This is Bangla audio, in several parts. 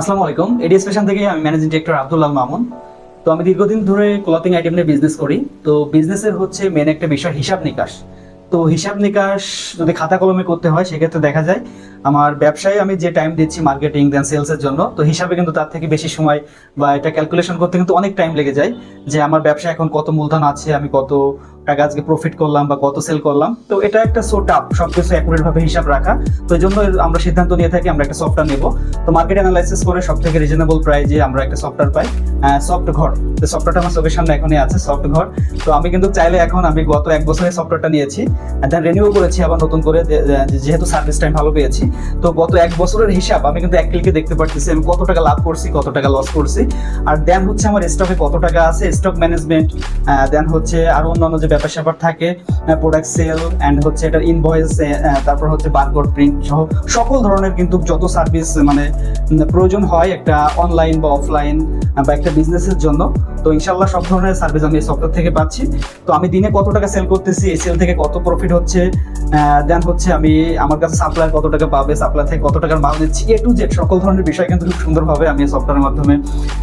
আসসালামু আলাইকুম। এডিএস ফ্যাশন থেকে আমি ম্যানেজিং ডিরেক্টর আব্দুল্লাহ মামুন। তো আমি দীর্ঘদিন ধরে ক্লথিং আইটেম নিয়ে বিজনেস করি। তো বিজনেসের হচ্ছে মেন একটা বিষয় হিসাব নিকাশ। তো হিসাব নিকাশ যদি খাতা কলমে করতে হয়, সেক্ষেত্রে দেখা যায় আমার ব্যবসায় আমি যে টাইম দিচ্ছি মার্কেটিং দেন সেলসের জন্য, তো হিসাবে কিন্তু তার থেকে বেশি সময় বা এটা ক্যালকুলেশন করতে কিন্তু অনেক টাইম লেগে যায় যে আমার ব্যবসা এখন কত মূলধন আছে, আমি কত টাকা আজকে প্রফিট করলাম বা কত সেল করলাম। তো এটা একটা সো টাফ সবকিছু অ্যাকুরেট ভাবে হিসাব রাখা। তো এই জন্য আমরা সিদ্ধান্ত নিয়ে থাকি, আমরা একটা সফটওয়্যার নেব। তো মার্কেট অ্যানালাইসিস করে সব থেকে রিজনেবল প্রাইজে আমরা একটা সফটওয়্যার পাই। সফট ঘর। তো সফটওয়্যারটা আমার চোখের সামনে এখনই আছে সফট ঘর। তো আমি কিন্তু চাইলে এখন আমি গত এক বছরের সফটওয়্যারটা নিয়েছি। দেন রিনিউ করেছি, আবার নতুন করে যেহেতু সার্ভিস টাইম ভালো পেয়েছি। তো গত এক বছরের হিসাব আমি কিন্তু এক ক্লিকে দেখতে পারতেছি, আমি কত টাকা লাভ করছি, কত টাকা লস করছি। আর দেন হচ্ছে আমার স্টকে কত টাকা আছে স্টক ম্যানেজমেন্ট দেন হচ্ছে আরও অন্যান্য যে ব্যাপার স্যাপার থাকে প্রোডাক্ট সেল অ্যান্ড হচ্ছে এটার ইনভয়েস তারপর হচ্ছে বারকোড প্রিন্ট সহ সকল ধরনের কিন্তু যত সার্ভিস মানে প্রয়োজন হয় একটা অনলাইন বা অফলাইন বা একটা বিজনেসের জন্য তো ইনশাল্লাহ সব ধরনের সার্ভিস আমি এই সফটওয়্যার থেকে পাচ্ছি। তো আমি দিনে কত টাকা সেল করতেছি, এই সেল থেকে কত প্রফিট হচ্ছে দেন হচ্ছে আমি আমার কাছে সাপ্লায়ার কত টাকা পাবে সাপ্লাই থেকে কত টাকার মাল নিচ্ছি এ টু জেড সকল ধরনের বিষয় কিন্তু খুব সুন্দরভাবে আমি সফটওয়্যারের মাধ্যমে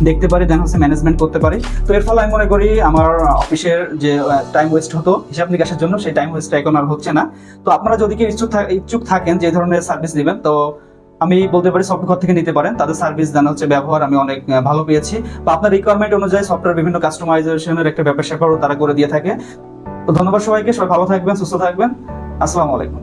দেখতে পারি দেন হচ্ছে ম্যানেজমেন্ট করতে পারি। তো এর ফলে আমি মনে করি আমার অফিসের যে টাইম ওয়েস্ট হতো, হিসাব নিকাশের জন্য সেই টাইম ওয়েস্ট এখন আর হচ্ছে না। তো আপনারা যদি কেউ ইচ্ছুক ইচ্ছুক থাকেন যে ধরনের সার্ভিস নেবেন তো আমি বলতে পারি সফটওয়্যার থেকে নিতে পারেন। তাদের সার্ভিস জানা হচ্ছে ব্যবহার, আমি অনেক ভালো পেয়েছি। বা আপনার রিকোয়ারমেন্ট অনুযায়ী সফটওয়্যার বিভিন্ন কাস্টমাইজেশনের একটা ব্যাপার স্যাপারও তারা করে দিয়ে থাকে। তো ধন্যবাদ সবাইকে, সবাই ভালো থাকবেন, সুস্থ থাকবেন। আসসালামু আলাইকুম।